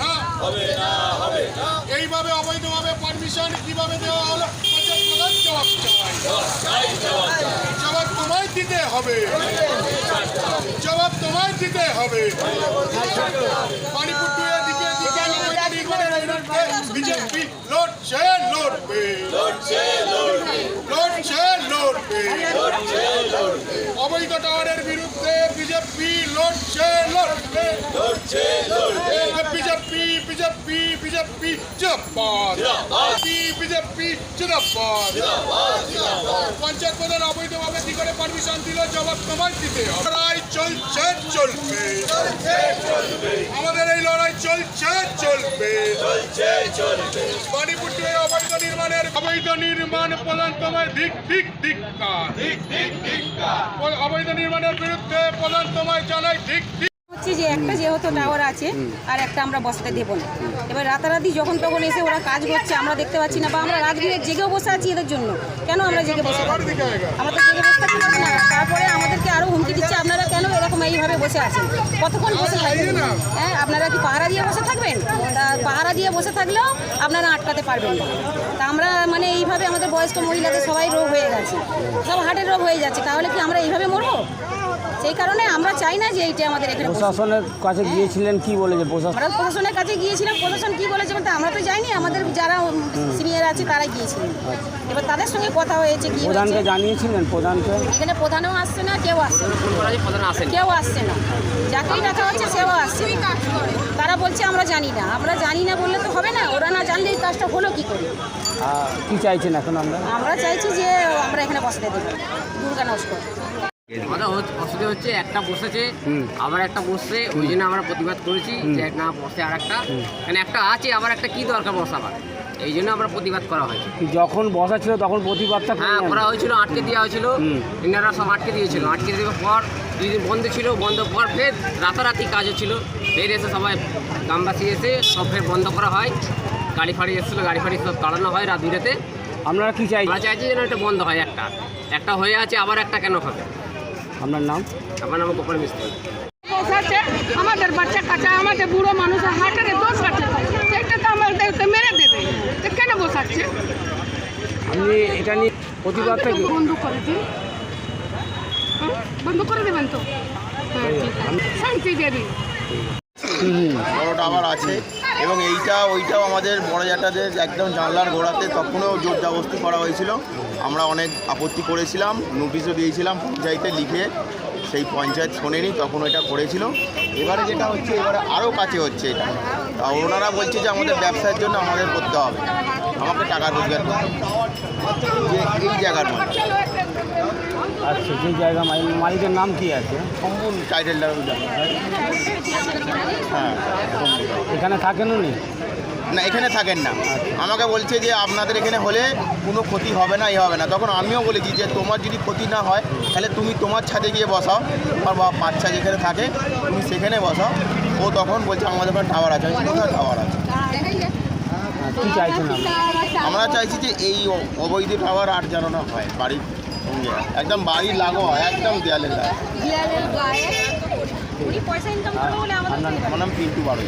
না এইভাবে অবৈধভাবে পারমিশন কীভাবে দেওয়া হলো? জবাব চাই জবাব তোমায় দিতে হবে। জবাব তোমায় দিতে হবে। দিকে অবৈধ নির্মাণের লড়ছে লড়বে। লড়ছে লড়বে। অবৈধ টাওয়ারের বিজেপি লড়ছে লড়বে। বিজেপি বিজেপি বিজেপি জিন্দাবাদ। বিজেপি জিন্দাবাদ। পঞ্চায়েত প্রধান অবৈধভাবে কি করে পারমিশন দিল? জবাব তোমায় দিতে লড়াই চলছে চলবে। আমাদের এই লড়াই চলছে চলবে। অবৈধ নির্মাণের অবৈধ নির্মাণ প্রধান তোমায় ধিক ধিক ধিক্কার অবৈধ নির্মাণের বিরুদ্ধে প্রধান তোমায় জানাই ধিক ধিক হচ্ছে যে একটা যেহেতু টাওয়ার আছে আর একটা আমরা বসাতে দেব না। এবার রাতারাতি যখন তখন এসে ওরা কাজ করছে আমরা দেখতে পাচ্ছি না বা আমরা রাত জেগেও বসে আছি এদের জন্য। কেন আমরা জেগে বসে? আমরা তো জেগে বসে পারব না। তারপরে বসে আছেন। কতক্ষণ বসে থাকবেন? হ্যাঁ আপনারা কি পাহারা দিয়ে বসে থাকবেন? তা পাহারা দিয়ে বসে থাকলেও আপনারা আটকাতে পারবেন না। তা আমরা মানে এইভাবে আমাদের বয়স্ক মহিলাদের সবাই রোগ হয়ে গেছে। সব হার্টের রোগ হয়ে যাচ্ছে। তাহলে কি আমরা এইভাবে মরবো? সেই কারণে আমরা চাই না যে এইটা আমাদের এখানে প্রশাসনের কাছে গিয়েছিলেন কি বলেছে প্রশাসন? আমরা প্রশাসনের কাছে গিয়েছিলাম প্রশাসন কি বলেছে বলতে আমরা তো যাইনি আমাদের যারা সিনিয়র আছে তারা গিয়েছিলেন। এবার তাদের সঙ্গে কথা হয়েছে কি প্রধানকে জানিয়েছিলেন প্রধানকে? এখানে প্রধানও আসছে না কেউ আসছে না। কেউ আসছে না। যাকেই ডাকা হচ্ছে সেও আসছে তারা বলছে আমরা জানি না। আমরা জানি না বললে তো হবে না ওরা না জানলে এই কাজটা হলো কি করে? কি চাইছেন এখন আমরা? আমরা চাইছি যে আমরা এখানে বসতে দেবো। দুর্গা নস্কর হচ্ছে- অসুবিধা হচ্ছে একটা বসেছে আবার একটা বসছে ওই জন্য আমরা প্রতিবাদ করেছি যে না বসে আর একটা মানে একটা আছে আবার একটা কি দরকার বসাবার? এই জন্য আমরা প্রতিবাদ করা হয়েছে। যখন বসা ছিল তখন প্রতিবাদটা হ্যাঁ? করা হয়েছিল আটকে দেওয়া হয়েছিল। ইনারা সব আটকে দিয়েছিল। আটকে দেওয়ার পর দুদিন বন্ধ ছিল বন্ধ পর ফের রাতারাতি কাজ হচ্ছিল ফের এসে সবাই গ্রামবাসী এসে সব ফের বন্ধ করা হয়। গাড়ি ফাড়ি এসেছিল গাড়ি ফাড়ি সব তাড়ানো হয় রাত দুটাতে আপনারা কি চাই আমরা চাইছি যেন এটা বন্ধ হয় একটা। একটা হয়ে আছে আবার একটা কেন হবে? আপনার নাম? আমার নাম গোপাল মিস্ত্রি। আমাদের বাচ্চা কাচ্চা আমাদের বুড়ো মানুষের হাটের দোষ আছে। সেটা তো আমাদেরকে মেরে দেবে। তো কেন বসাচ্ছে? আপনি এটা নিয়ে প্রতিবাদ বন্ধ করে দিন হ্যাঁ, বন্ধ করে দেবেন তো? হ্যাঁ ঠিক আছে। শান্তি দেবী। বড় আবার আছে এবং এইটা, ওইটাও আমাদের বড় জাটাদের একদম জানলার গোড়াতে তখনও জোর করা হয়েছিল। আমরা অনেক আপত্তি করেছিলাম, নোটিশও দিয়েছিলাম পঞ্চায়েতে লিখে, সেই পঞ্চায়েত শোনেনি, তখন ওইটা করেছিল। এবারে যেটা হচ্ছে, এবারে আরও কাছে হচ্ছে এটা। তা ওনারা বলছে যে আমাদের ব্যবসার জন্য আমাদের করতে হবে। আমাকে টাকা রোজগার করতে যে এই জায়গার মধ্যে আচ্ছা যে জায়গা মালিক- মালিকের নাম কি আছে? সম্পূর্ণ টাইটেলটা হ্যাঁ এখানে থাকেন উনি? না এখানে থাকেন না। আমাকে বলছে যে আপনাদের এখানে হলে কোনো ক্ষতি হবে না এ হবে না। তখন আমিও বলেছি যে তোমার যদি ক্ষতি না হয় তাহলে তুমি তোমার ছাদে গিয়ে বসাও। তোমার বা বাচ্চা যেখানে থাকে তুমি সেখানে বসাও। ও তখন বলছে আমাদের ওখানে টাওয়ার আছে। কোথায় টাওয়ার আছে? কি চাইছেন আপনি? আমরা চাইছি যে এই অবৈধ টাওয়ার আর যেন না হয় বাড়ির একদম বাড়ি লাগো হয় একদম দেয়ালে লাগে উনি পয়সা ইনকাম করব বলে আমাদের আপনার আমার নাম পিন্টু বাড়ি